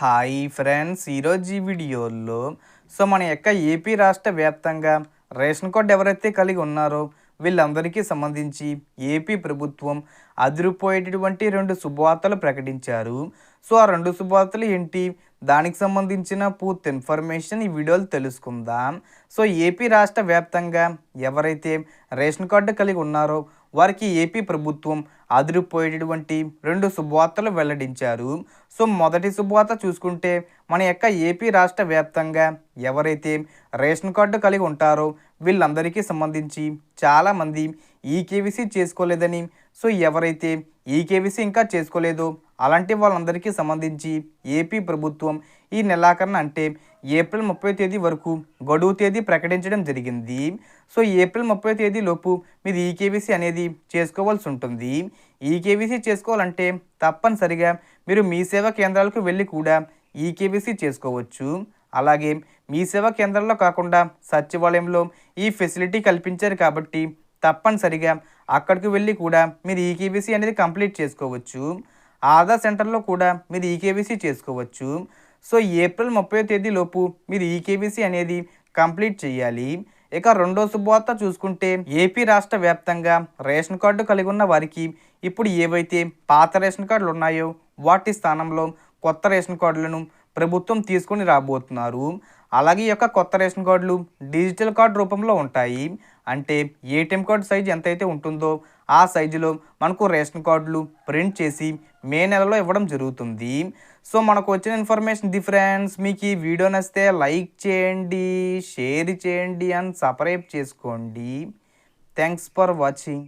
Hi friends ఈరోజు ఈ వీడియోలో సో మన యొక్క ఏపీ రాష్ట్ర వ్యాప్తంగా రేషన్ కార్డు ఎవరైతే కలిగి ఉన్నారో వీళ్ళందరికీ సంబంధించి ఏపీ ప్రభుత్వం అదిరిపోయేటటువంటి రెండు శుభవార్తలు ప్రకటించారు. సో ఆ రెండు శుభవార్తలు ఏంటి? దానికి సంబంధించిన పూర్తి ఇన్ఫర్మేషన్ ఈ వీడియోలో తెలుసుకుందాం. సో ఏపీ రాష్ట్ర వ్యాప్తంగా ఎవరైతే రేషన్ కార్డు కలిగి ఉన్నారో వారికి ఏపీ ప్రభుత్వం అదిరిపోయేటటువంటి రెండు శుభవార్తలు వెల్లడించారు. సో మొదటి శుభవార్త చూసుకుంటే మన యొక్క ఏపీ రాష్ట్ర వ్యాప్తంగా ఎవరైతే రేషన్ కార్డు కలిగి ఉంటారో వీళ్ళందరికీ సంబంధించి చాలామంది ఈకేవీసీ చేసుకోలేదని సో ఎవరైతే ఈకేవీసీ ఇంకా చేసుకోలేదు. అలాంటి వాళ్ళందరికీ సంబంధించి ఏపీ ప్రభుత్వం ఈ నెలాఖరున అంటే ఏప్రిల్ ముప్పై తేదీ వరకు గడువు తేదీ ప్రకటించడం జరిగింది. సో ఏప్రిల్ ముప్పై తేదీలోపు మీరు ఈకేవీసీ అనేది చేసుకోవాల్సి ఉంటుంది. ఈకేవీసీ చేసుకోవాలంటే తప్పనిసరిగా మీరు మీ సేవా కేంద్రాలకు వెళ్ళి కూడా ఈకేవీసీ చేసుకోవచ్చు. అలాగే మీ సేవా కేంద్రాల్లో కాకుండా సచివాలయంలో ఈ ఫెసిలిటీ కల్పించారు కాబట్టి తప్పనిసరిగా అక్కడికి వెళ్ళి కూడా మీరు ఈకేబీసీ అనేది కంప్లీట్ చేసుకోవచ్చు. ఆధార్ సెంటర్లో కూడా మీరు ఈకేబీసీ చేసుకోవచ్చు. సో ఏప్రిల్ ముప్పై తేదీలోపు మీరు ఈకేబీసీ అనేది కంప్లీట్ చేయాలి. ఇక రెండో శుభవార్త చూసుకుంటే ఏపీ రాష్ట్ర వ్యాప్తంగా రేషన్ కార్డు కలిగి ఉన్న వారికి ఇప్పుడు ఏవైతే పాత రేషన్ కార్డులు ఉన్నాయో వాటి స్థానంలో కొత్త రేషన్ కార్డులను ప్రభుత్వం తీసుకొని రాబోతున్నారు. అలాగే ఈ యొక్క కొత్త రేషన్ కార్డులు డిజిటల్ కార్డు రూపంలో ఉంటాయి. అంటే ఏటీఎం కార్డు సైజు ఎంతైతే ఉంటుందో ఆ సైజులో మనకు రేషన్ కార్డులు ప్రింట్ చేసి మే నెలలో ఇవ్వడం జరుగుతుంది. సో మనకు వచ్చిన ఇన్ఫర్మేషన్ డిఫరెన్స్ మీకు ఈ వీడియో నచ్చితే లైక్ చేయండి షేర్ చేయండి అండ్ సబ్స్క్రైబ్ చేసుకోండి. Thanks for watching.